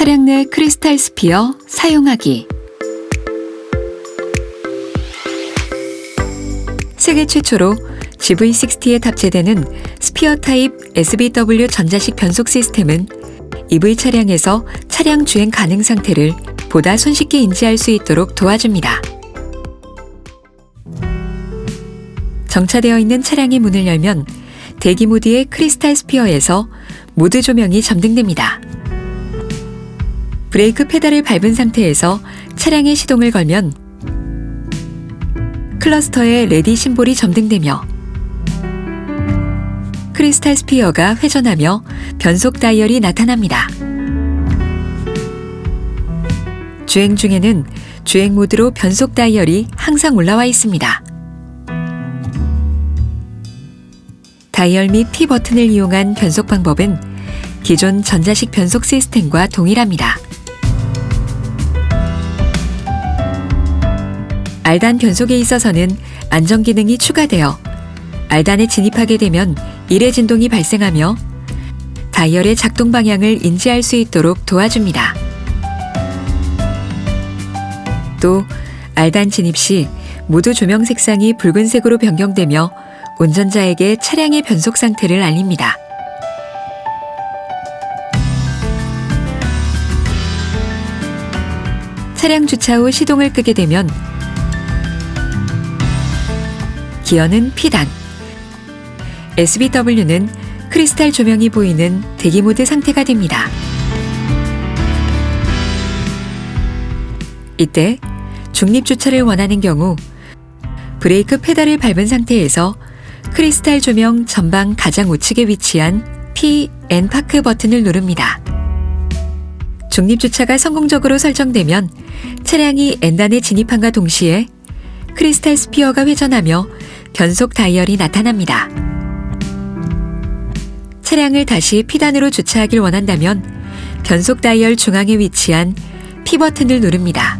차량 내 크리스탈 스피어 사용하기. 세계 최초로 GV60에 탑재되는 스피어 타입 SBW 전자식 변속 시스템은 EV 차량에서 차량 주행 가능 상태를 보다 손쉽게 인지할 수 있도록 도와줍니다. 정차되어 있는 차량의 문을 열면 대기 모드의 크리스탈 스피어에서 모드 조명이 점등됩니다. 브레이크 페달을 밟은 상태에서 차량의 시동을 걸면 클러스터에 레디 심볼이 점등되며 크리스탈 스피어가 회전하며 변속 다이얼이 나타납니다. 주행 중에는 주행 모드로 변속 다이얼이 항상 올라와 있습니다. 다이얼 및 T 버튼을 이용한 변속 방법은 기존 전자식 변속 시스템과 동일합니다. 알단 변속에 있어서는 안전 기능이 추가되어 알단에 진입하게 되면 일회 진동이 발생하며 다이얼의 작동 방향을 인지할 수 있도록 도와줍니다. 또 알단 진입 시 모두 조명 색상이 붉은색으로 변경되며 운전자에게 차량의 변속 상태를 알립니다. 차량 주차 후 시동을 끄게 되면 기어는 P단, SBW는 크리스탈 조명이 보이는 대기 모드 상태가 됩니다. 이때 중립 주차를 원하는 경우 브레이크 페달을 밟은 상태에서 크리스탈 조명 전방 가장 우측에 위치한 P, N 파크 버튼을 누릅니다. 중립 주차가 성공적으로 설정되면 차량이 N단에 진입함과 동시에 크리스탈 스피어가 회전하며 변속 다이얼이 나타납니다. 차량을 다시 P단으로 주차하길 원한다면 변속 다이얼 중앙에 위치한 P 버튼을 누릅니다.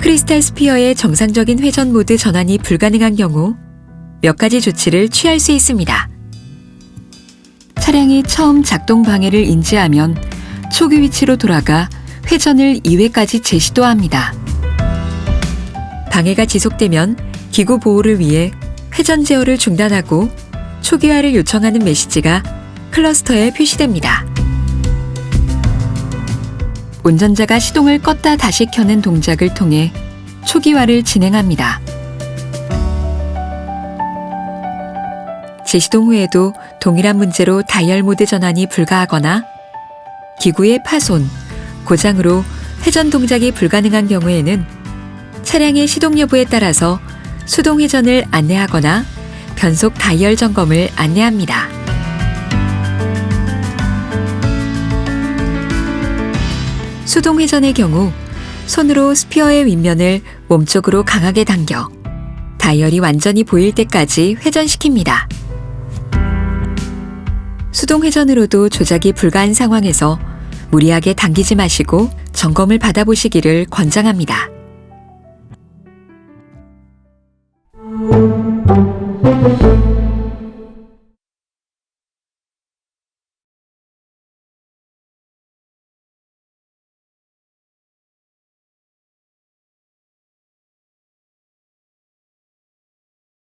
크리스탈 스피어의 정상적인 회전 모드 전환이 불가능한 경우 몇 가지 조치를 취할 수 있습니다. 차량이 처음 작동 방해를 인지하면 초기 위치로 돌아가 회전을 2회까지 재시도 합니다. 방해가 지속되면 기구 보호를 위해 회전 제어를 중단하고 초기화를 요청하는 메시지가 클러스터에 표시됩니다. 운전자가 시동을 껐다 다시 켜는 동작을 통해 초기화를 진행합니다. 재시동 후에도 동일한 문제로 다이얼 모드 전환이 불가하거나 기구의 파손, 고장으로 회전 동작이 불가능한 경우에는 차량의 시동 여부에 따라서 수동 회전을 안내하거나 변속 다이얼 점검을 안내합니다. 수동 회전의 경우 손으로 스피어의 윗면을 몸쪽으로 강하게 당겨 다이얼이 완전히 보일 때까지 회전시킵니다. 수동 회전으로도 조작이 불가한 상황에서 무리하게 당기지 마시고 점검을 받아보시기를 권장합니다.